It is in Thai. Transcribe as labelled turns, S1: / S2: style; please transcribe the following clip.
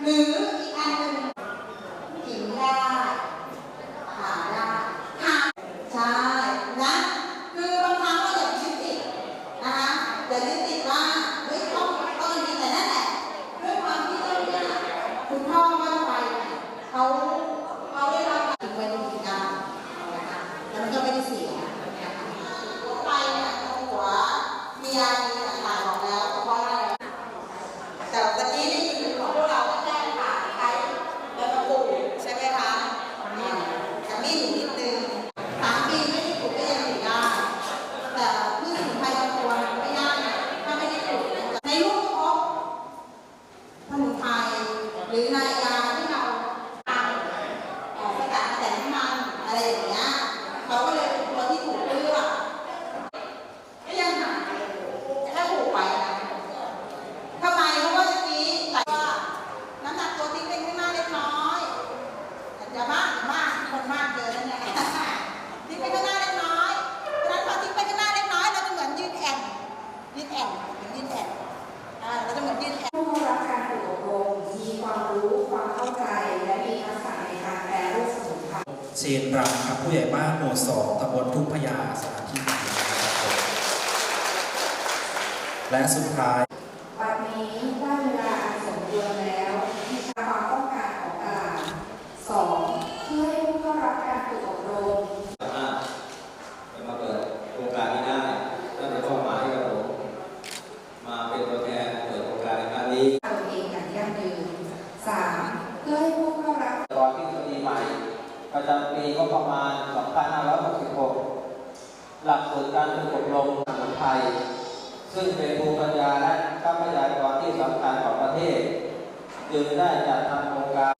S1: 嗯。 เชนรังครั
S2: บ
S3: ผู้ใหญ่บ้านหมู่สองตำบลทุ่งพญาสถานที่และสุดท้าย
S2: วันนี้ได้เวลาสมควรแล้วที่ความต้องการของตลาดสองเพื่อให้ผู้เข้ารับการฝึกอบรม
S4: ประจำปีก็ประมาณ 2566 หลักสูตรการฝึกอบรมสมุนไพรซึ่งเป็นภูมิปัญญาและทรัพยากรที่สำคัญของประเทศ จึงได้จัดทำโครงการ